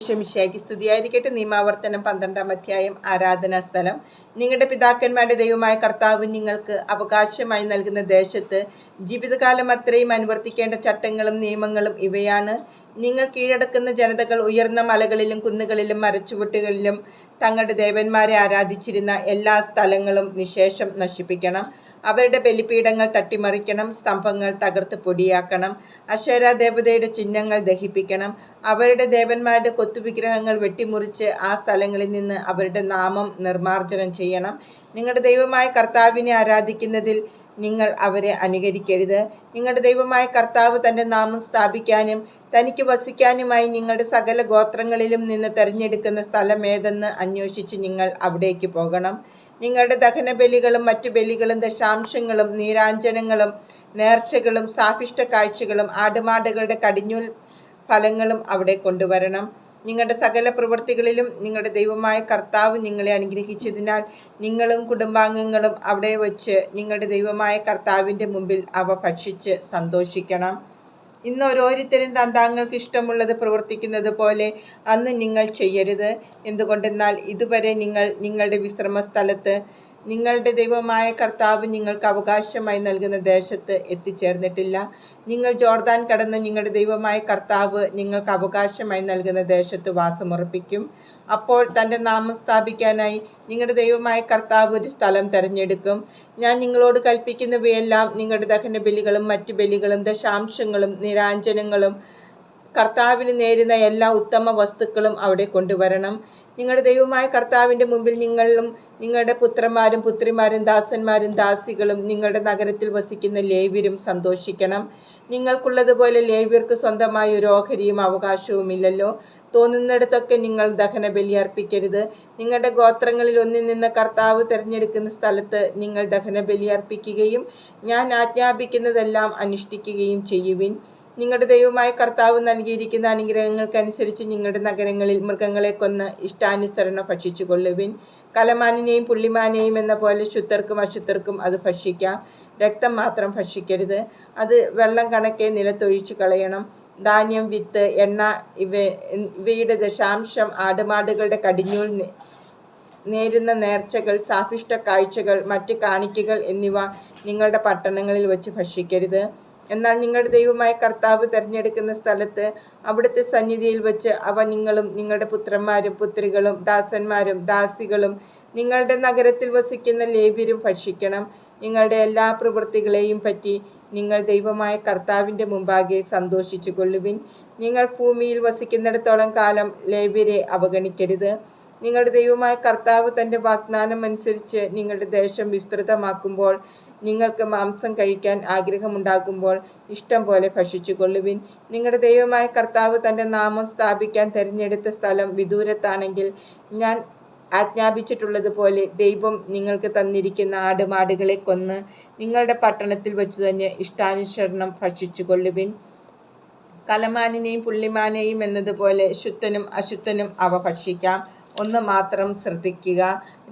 ശമിശയ്ക്ക് സ്തുതിയായിരിക്കട്ടെ. നിയമാവർത്തനം പന്ത്രണ്ടാം അധ്യായം ആരാധനാ സ്ഥലം. നിങ്ങളുടെ പിതാക്കന്മാരുടെ ദൈവമായ കർത്താവ് നിങ്ങൾക്ക് അവകാശമായി നൽകുന്ന ദേശത്ത് ജീവിതകാലം അത്രയും അനുവർത്തിക്കേണ്ട ചട്ടങ്ങളും നിയമങ്ങളും ഇവയാണ്. നിങ്ങൾ കീഴടക്കുന്ന ജനതകൾ ഉയർന്ന മലകളിലും കുന്നുകളിലും മരച്ചുവട്ടുകളിലും തങ്ങളുടെ ദേവന്മാരെ ആരാധിച്ചിരുന്ന എല്ലാ സ്ഥലങ്ങളും നിശേഷം നശിപ്പിക്കണം. അവരുടെ ബലിപീഠങ്ങൾ തട്ടിമറിക്കണം. സ്തംഭങ്ങൾ തകർത്ത് പൊടിയാക്കണം. അശേര ദേവതയുടെ ചിഹ്നങ്ങൾ ദഹിപ്പിക്കണം. അവരുടെ ദേവന്മാരുടെ കൊത്തുവിഗ്രഹങ്ങൾ വെട്ടിമുറിച്ച് ആ സ്ഥലങ്ങളിൽ നിന്ന് അവരുടെ നാമം നിർമ്മാർജനം ചെയ്യണം. നിങ്ങളുടെ ദൈവമായ കർത്താവിനെ ആരാധിക്കുന്നതിൽ നിങ്ങൾ അവരെ അനുകരിക്കരുത്. നിങ്ങളുടെ ദൈവമായ കർത്താവ് തന്റെ നാമം സ്ഥാപിക്കാനും തനിക്ക് വസിക്കാനുമായി നിങ്ങളുടെ സകല ഗോത്രങ്ങളിലും നിന്ന് തിരഞ്ഞെടുക്കുന്ന സ്ഥലം ഏതെന്ന് അന്വേഷിച്ച് നിങ്ങൾ അവിടേക്ക് പോകണം. നിങ്ങളുടെ ദഹനബലികളും മറ്റു ബലികളും ദശാംശങ്ങളും നീരാഞ്ജനങ്ങളും നേർച്ചകളും സാഹിഷ്ട കാഴ്ചകളും ആടുമാടുകളുടെ കടിഞ്ഞൂൽ ഫലങ്ങളും അവിടെ കൊണ്ടുവരണം. നിങ്ങളുടെ സകല പ്രവൃത്തികളിലും നിങ്ങളുടെ ദൈവമായ കർത്താവ് നിങ്ങളെ അനുഗ്രഹിച്ചതിനാൽ നിങ്ങളും കുടുംബാംഗങ്ങളും അവിടെ വച്ച് നിങ്ങളുടെ ദൈവമായ കർത്താവിന്റെ മുമ്പിൽ അവ ഭക്ഷിച്ച് സന്തോഷിക്കണം. ഇന്ന് ഓരോരുത്തരും തന്താങ്ങൾക്ക് ഇഷ്ടമുള്ളത് പ്രവർത്തിക്കുന്നത് പോലെ അന്ന് നിങ്ങൾ ചെയ്യരുത്. എന്തുകൊണ്ടെന്നാൽ ഇതുവരെ നിങ്ങൾ നിങ്ങളുടെ വിശ്രമ സ്ഥലത്ത് നിങ്ങളുടെ ദൈവമായ കർത്താവ് നിങ്ങൾക്ക് അവകാശമായി നൽകുന്ന ദേശത്ത് എത്തിച്ചേർന്നിട്ടില്ല. നിങ്ങൾ ജോർദാൻ കടന്ന് നിങ്ങളുടെ ദൈവമായ കർത്താവ് നിങ്ങൾക്ക് അവകാശമായി നൽകുന്ന ദേശത്ത് വാസമുറപ്പിക്കും. അപ്പോൾ തന്റെ നാമം സ്ഥാപിക്കാനായി നിങ്ങളുടെ ദൈവമായ കർത്താവ് ഒരു സ്ഥലം തിരഞ്ഞെടുക്കും. ഞാൻ നിങ്ങളോട് കൽപ്പിക്കുന്നവയെല്ലാം നിങ്ങളുടെ ദഹന ബലികളും മറ്റു ബലികളും ദശാംശങ്ങളും നിരാഞ്ജനങ്ങളും കർത്താവിന് നേരുന്ന എല്ലാ ഉത്തമ വസ്തുക്കളും അവിടെ കൊണ്ടുവരണം. നിങ്ങളുടെ ദൈവമായ കർത്താവിന്റെ മുമ്പിൽ നിങ്ങളും നിങ്ങളുടെ പുത്രന്മാരും പുത്രിമാരും ദാസന്മാരും ദാസികളും നിങ്ങളുടെ നഗരത്തിൽ വസിക്കുന്ന ലേവ്യരും സന്തോഷിക്കണം. നിങ്ങൾക്കുള്ളതുപോലെ ലേവ്യർക്ക് സ്വന്തമായ ഒരു ഓഹരിയും അവകാശവുമില്ലല്ലോ. തോന്നുന്നിടത്തൊക്കെ നിങ്ങൾ ദഹന ബലി അർപ്പിക്കരുത്. നിങ്ങളുടെ ഗോത്രങ്ങളിൽ ഒന്നിൽ നിന്ന് കർത്താവ് തിരഞ്ഞെടുക്കുന്ന സ്ഥലത്ത് നിങ്ങൾ ദഹന ബലി അർപ്പിക്കുകയും ഞാൻ ആജ്ഞാപിക്കുന്നതെല്ലാം അനുഷ്ഠിക്കുകയും ചെയ്യുവിൻ. നിങ്ങളുടെ ദൈവമായ കർത്താവ് നൽകിയിരിക്കുന്ന അനുഗ്രഹങ്ങൾക്കനുസരിച്ച് നിങ്ങളുടെ നഗരങ്ങളിൽ മൃഗങ്ങളെ കൊന്ന് ഇഷ്ടാനുസരണം ഭക്ഷിച്ചു കൊള്ളുവിൻ കലമാനിനെയും പുള്ളിമാനെയും എന്ന പോലെ ശുദ്ധർക്കും അശുദ്ധർക്കും അത് ഭക്ഷിക്കാം. രക്തം മാത്രം ഭക്ഷിക്കരുത്. അത് വെള്ളം കണക്കെ നിലത്തൊഴിച്ചു കളയണം. ധാന്യം വിത്ത് എണ്ണ ഇവ ഇവയുടെ ദശാംശം ആടുമാടുകളുടെ കടിഞ്ഞൂൽ നേരുന്ന നേർച്ചകൾ സാഫിഷ്ട കാഴ്ചകൾ മറ്റ് കാണിക്കകൾ എന്നിവ നിങ്ങളുടെ പട്ടണങ്ങളിൽ വച്ച് ഭക്ഷിക്കരുത്. എന്നാൽ നിങ്ങളുടെ ദൈവമായ കർത്താവ് തിരഞ്ഞെടുക്കുന്ന സ്ഥലത്ത് അവിടുത്തെ സന്നിധിയിൽ വെച്ച് അവ നിങ്ങളും നിങ്ങളുടെ പുത്രന്മാരും പുത്രികളും ദാസന്മാരും ദാസികളും നിങ്ങളുടെ നഗരത്തിൽ വസിക്കുന്ന ലേവ്യരും ഭക്ഷിക്കണം. നിങ്ങളുടെ എല്ലാ പ്രവൃത്തികളെയും പറ്റി നിങ്ങൾ ദൈവമായ കർത്താവിന്റെ മുമ്പാകെ സന്തോഷിച്ചു കൊള്ളുവിൻ നിങ്ങൾ ഭൂമിയിൽ വസിക്കുന്നിടത്തോളം കാലം ലേവ്യരെ അവഗണിക്കരുത്. നിങ്ങളുടെ ദൈവമായ കർത്താവ് തന്റെ വാഗ്ദാനം അനുസരിച്ച് നിങ്ങളുടെ ദേശം വിസ്തൃതമാക്കുമ്പോൾ നിങ്ങൾക്ക് മാംസം കഴിക്കാൻ ആഗ്രഹമുണ്ടാകുമ്പോൾ ഇഷ്ടം പോലെ ഭക്ഷിച്ചു കൊള്ളുവിൻ നിങ്ങളുടെ ദൈവമായ കർത്താവ് തന്റെ നാമം സ്ഥാപിക്കാൻ തിരഞ്ഞെടുത്ത സ്ഥലം വിദൂരത്താണെങ്കിൽ ഞാൻ ആജ്ഞാപിച്ചിട്ടുള്ളതുപോലെ ദൈവം നിങ്ങൾക്ക് തന്നിരിക്കുന്ന ആടുമാടുകളെ കൊന്ന് നിങ്ങളുടെ പട്ടണത്തിൽ വെച്ച് തന്നെ ഇഷ്ടാനുസരണം ഭക്ഷിച്ചു കൊള്ളുവിൻ കലമാനിനെയും പുള്ളിമാനെയും എന്നതുപോലെ ശുദ്ധനും അശുദ്ധനും അവ ഭക്ഷിക്കാം. ഒന്ന് മാത്രം ശ്രദ്ധിക്കുക.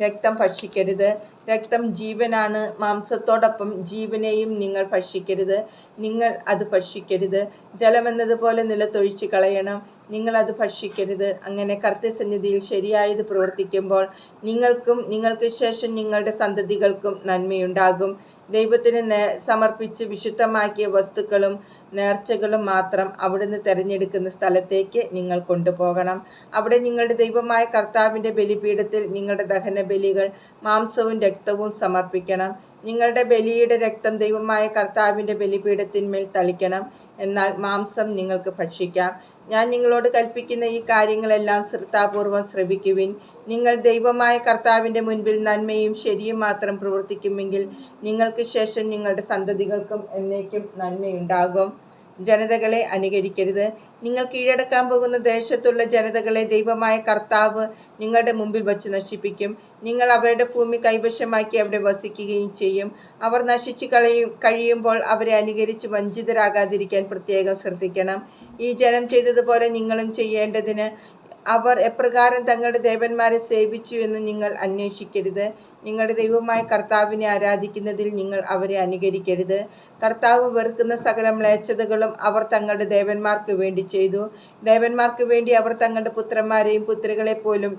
രക്തം ഭക്ഷിക്കരുത്. രക്തം ജീവനാണ്. മാംസത്തോടൊപ്പം ജീവനെയും നിങ്ങൾ ഭക്ഷിക്കരുത്. നിങ്ങൾ അത് ഭക്ഷിക്കരുത്. ജലമെന്നതുപോലെ നിലത്തൊഴിച്ചു കളയണം. നിങ്ങൾ അത് ഭക്ഷിക്കരുത്. അങ്ങനെ കർത്തസന്നിധിയിൽ ശരിയായത് പ്രവർത്തിക്കുമ്പോൾ നിങ്ങൾക്കും നിങ്ങൾക്ക് ശേഷം നിങ്ങളുടെ സന്തതികൾക്കും നന്മയുണ്ടാകും. ദൈവത്തിന് സമർപ്പിച്ച് വിശുദ്ധമാക്കിയ വസ്തുക്കളും നേർച്ചകളും മാത്രം അവിടുന്ന് തിരഞ്ഞെടുക്കുന്ന സ്ഥലത്തേക്ക് നിങ്ങൾ കൊണ്ടുപോകണം. അവിടെ നിങ്ങളുടെ ദൈവമായ കർത്താവിന്റെ ബലിപീഠത്തിൽ നിങ്ങളുടെ ദഹന ബലികൾ മാംസവും രക്തവും സമർപ്പിക്കണം. നിങ്ങളുടെ ബലിയുടെ രക്തം ദൈവമായ കർത്താവിന്റെ ബലിപീഠത്തിന്മേൽ തളിക്കണം. എന്നാൽ മാംസം നിങ്ങൾക്ക് ഭക്ഷിക്കാം. ഞാൻ നിങ്ങളോട് കൽപ്പിക്കുന്ന ഈ കാര്യങ്ങളെല്ലാം ശ്രദ്ധാപൂർവം ശ്രവിക്കുവിൻ. നിങ്ങൾ ദൈവമായ കർത്താവിന്റെ മുൻപിൽ നന്മയും ശരിയും മാത്രം പ്രവർത്തിക്കുമെങ്കിൽ നിങ്ങൾക്ക് ശേഷം നിങ്ങളുടെ സന്തതികൾക്കും എന്നേക്കും നന്മയുണ്ടാകും. ജനതകളെ അനുകരിക്കരുത്. നിങ്ങൾ കീഴടക്കാൻ പോകുന്ന ദേശത്തുള്ള ജനതകളെ ദൈവമായ കർത്താവ് നിങ്ങളുടെ മുമ്പിൽ വച്ച് നശിപ്പിക്കും. നിങ്ങൾ അവരുടെ ഭൂമി കൈവശമാക്കി അവിടെ വസിക്കുകയും ചെയ്യും. അവർ നശിച്ചു കളയും കഴിയുമ്പോൾ അവരെ അനുകരിച്ച് വഞ്ചിതരാകാതിരിക്കാൻ പ്രത്യേകം ശ്രദ്ധിക്കണം. ഈ ജനം ചെയ്തതുപോലെ നിങ്ങളും ചെയ്യേണ്ടതിന് അവർ എപ്രകാരം തങ്ങളുടെ ദേവന്മാരെ സേവിച്ചു എന്ന് നിങ്ങൾ അന്വേഷിക്കരുത്. നിങ്ങളുടെ ദൈവമായ കർത്താവിനെ ആരാധിക്കുന്നതിൽ നിങ്ങൾ അവരെ അനുകരിക്കരുത്. കർത്താവ് വെറുക്കുന്ന സകല മ്ലേച്ഛതകളും അവർ തങ്ങളുടെ ദേവന്മാർക്ക് വേണ്ടി ചെയ്തു. ദേവന്മാർക്ക് വേണ്ടി അവർ തങ്ങളുടെ പുത്രന്മാരെയും പുത്രികളെ പോലും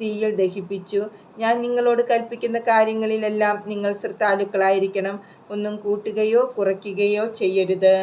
തീയിൽ ദഹിപ്പിച്ചു. ഞാൻ നിങ്ങളോട് കൽപ്പിക്കുന്ന കാര്യങ്ങളിലെല്ലാം നിങ്ങൾ ശ്രദ്ധാലുക്കളായിരിക്കണം. ഒന്നും കൂട്ടുകയോ കുറയ്ക്കുകയോ ചെയ്യരുത്.